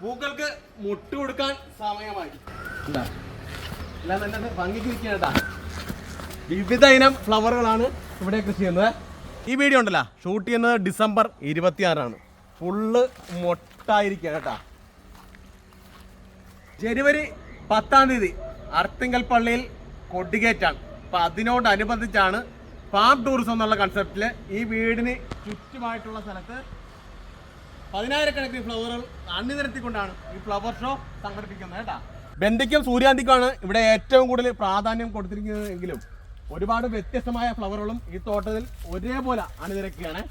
പൂക്കൾക്ക് മുട്ട് കൊടുക്കാൻ സമയമായി എല്ലാം വിവിധ ഇനം ഫ്ലവറുകളാണ് ഇവിടെ കൃഷി ചെയ്യുന്നത്. ഈ വീഡിയോ ഉണ്ടല്ലോ ഷൂട്ട് ചെയ്യുന്നത് ഡിസംബർ ഇരുപത്തിയാറാണ്. ഫുള്ള് മൊട്ടായിരിക്കുക കേട്ടാ. ജനുവരി പത്താം തീയതി അർത്തിങ്കൽ പള്ളിയിൽ കൊടികേറ്റാണ്. അപ്പം അതിനോടനുബന്ധിച്ചാണ് ഫാം ടൂറിസം എന്നുള്ള കൺസെപ്റ്റിൽ ഈ വീടിന് ചുറ്റുമായിട്ടുള്ള സ്ഥലത്ത് പതിനായിരക്കണക്കിന് ഫ്ലവറുകൾ അണിനിരത്തിക്കൊണ്ടാണ് ഈ ഫ്ലവർ ഷോ സംഘടിപ്പിക്കുന്നത് കേട്ടാ. ബന്ധിക്കും സൂര്യാന്തിക്കുമാണ് ഇവിടെ ഏറ്റവും കൂടുതൽ പ്രാധാന്യം കൊടുത്തിരിക്കുന്നത് എങ്കിലും ഒരുപാട് വ്യത്യസ്തമായ ഫ്ലവറുകളും ഈ തോട്ടത്തിൽ ഒരേപോലെ അണിനിരക്കുകയാണ്.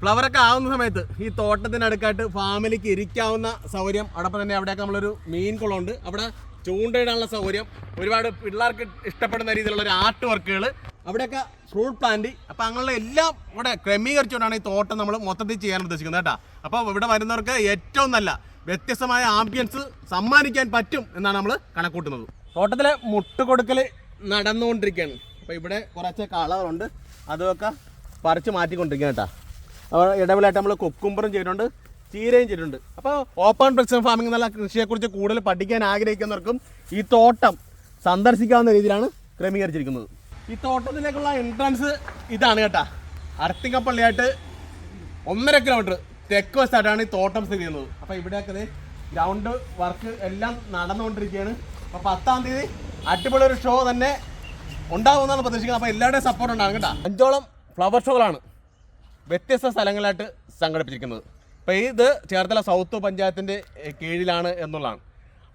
ഫ്ലവറൊക്കെ ആവുന്ന സമയത്ത് ഈ തോട്ടത്തിനടുക്കായിട്ട് ഫാമിലിക്ക് ഇരിക്കാവുന്ന സൗകര്യം അടപ്പം തന്നെ അവിടെയൊക്കെ നമ്മളൊരു മീൻ കുളമുണ്ട്. അവിടെ ചൂണ്ടയിടാനുള്ള സൗകര്യം ഒരുപാട് പിള്ളേർക്ക് ഇഷ്ടപ്പെടുന്ന രീതിയിലുള്ള ഒരു ആർട്ട് വർക്കുകൾ അവിടെയൊക്കെ ഫ്രൂട്ട് പ്ലാന്റ്. അപ്പോൾ അങ്ങനെയുള്ള എല്ലാം ഇവിടെ ക്രമീകരിച്ചുകൊണ്ടാണ് ഈ തോട്ടം നമ്മൾ മൊത്തത്തിൽ ചെയ്യാൻ ഉദ്ദേശിക്കുന്നത് കേട്ടോ. അപ്പോൾ ഇവിടെ വരുന്നവർക്ക് ഏറ്റവും നല്ല വ്യത്യസ്തമായ ആംബിയൻസ് സമ്മാനിക്കാൻ പറ്റും എന്നാണ് നമ്മൾ കണക്കൂട്ടുന്നത്. തോട്ടത്തിലെ മുട്ടുകൊടുക്കൽ നടന്നുകൊണ്ടിരിക്കുകയാണ്. അപ്പോൾ ഇവിടെ കുറച്ച് കളറുണ്ട്. അതൊക്കെ പറിച്ച് മാറ്റിക്കൊണ്ടിരിക്കുക കേട്ടോ. അപ്പോൾ ഇടവിലായിട്ട് നമ്മൾ കൊക്കുമ്പറും ചെയ്തിട്ടുണ്ട് ചീരയും ചെയ്തിട്ടുണ്ട്. അപ്പോൾ ഓപ്പൺ പ്രക്ഷൻ ഫാമിംഗ് എന്നുള്ള കൃഷിയെക്കുറിച്ച് കൂടുതൽ പഠിക്കാൻ ആഗ്രഹിക്കുന്നവർക്കും ഈ തോട്ടം സന്ദർശിക്കാവുന്ന രീതിയിലാണ് ക്രമീകരിച്ചിരിക്കുന്നത്. ഈ തോട്ടത്തിലേക്കുള്ള എൻട്രൻസ് ഇതാണ് കേട്ടാ. അർത്തിങ്കപ്പള്ളിയായിട്ട് ഒന്നര കിലോമീറ്റർ തെക്ക് വശത്തായിട്ടാണ് ഈ തോട്ടം സ്ഥിതി ചെയ്യുന്നത്. അപ്പോൾ ഇവിടെയൊക്കെ ഗ്രൗണ്ട് വർക്ക് എല്ലാം നടന്നുകൊണ്ടിരിക്കുകയാണ്. അപ്പോൾ പത്താം തീയതി അടിപൊളി ഒരു ഷോ തന്നെ ഉണ്ടാകുമെന്നാണ് പ്രതീക്ഷിക്കുന്നത്. അപ്പോൾ എല്ലാവരുടെയും സപ്പോർട്ട് ഉണ്ടാകും കേട്ടോ. അഞ്ചോളം ഫ്ലവർ ഷോകളാണ് വ്യത്യസ്ത സ്ഥലങ്ങളായിട്ട് സംഘടിപ്പിച്ചിരിക്കുന്നത്. അപ്പോൾ ഇത് ചേർത്തല സൗത്ത് പഞ്ചായത്തിന്റെ കീഴിലാണ് എന്നുള്ളതാണ്.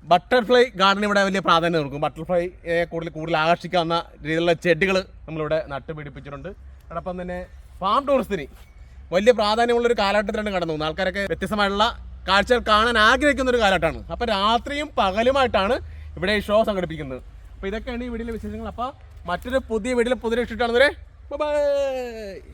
ബട്ടർഫ്ലൈ ഗാർഡൻ ഇവിടെ വലിയ പ്രാധാന്യം കൊടുക്കും ബട്ടർഫ്ലൈ കൂടുതൽ കൂടുതൽ ആകർഷിക്കാവുന്ന രീതിയിലുള്ള ചെടികൾ നമ്മളിവിടെ നട്ടുപിടിപ്പിച്ചിട്ടുണ്ട്. അതോടൊപ്പം തന്നെ ഫാം ടൂറിസത്തിന് വലിയ പ്രാധാന്യമുള്ളൊരു കാലഘട്ടത്തിലാണ് കടന്നു പോകുന്നത്. ആൾക്കാരൊക്കെ വ്യത്യസ്തമായിട്ടുള്ള കാഴ്ചകൾ കാണാൻ ആഗ്രഹിക്കുന്ന ഒരു കാലഘട്ടമാണ്. അപ്പോൾ രാത്രിയും പകലുമായിട്ടാണ് ഇവിടെ ഈ ഷോ സംഘടിപ്പിക്കുന്നത്. അപ്പോൾ ഇതൊക്കെയാണ് ഈ വീഡിയോയിലെ വിശേഷങ്ങൾ. അപ്പോൾ മറ്റൊരു പുതിയ വീഡിയോയിൽ പുതിയ ഇഷ്ടമാണെന്നവരെ ബൈ.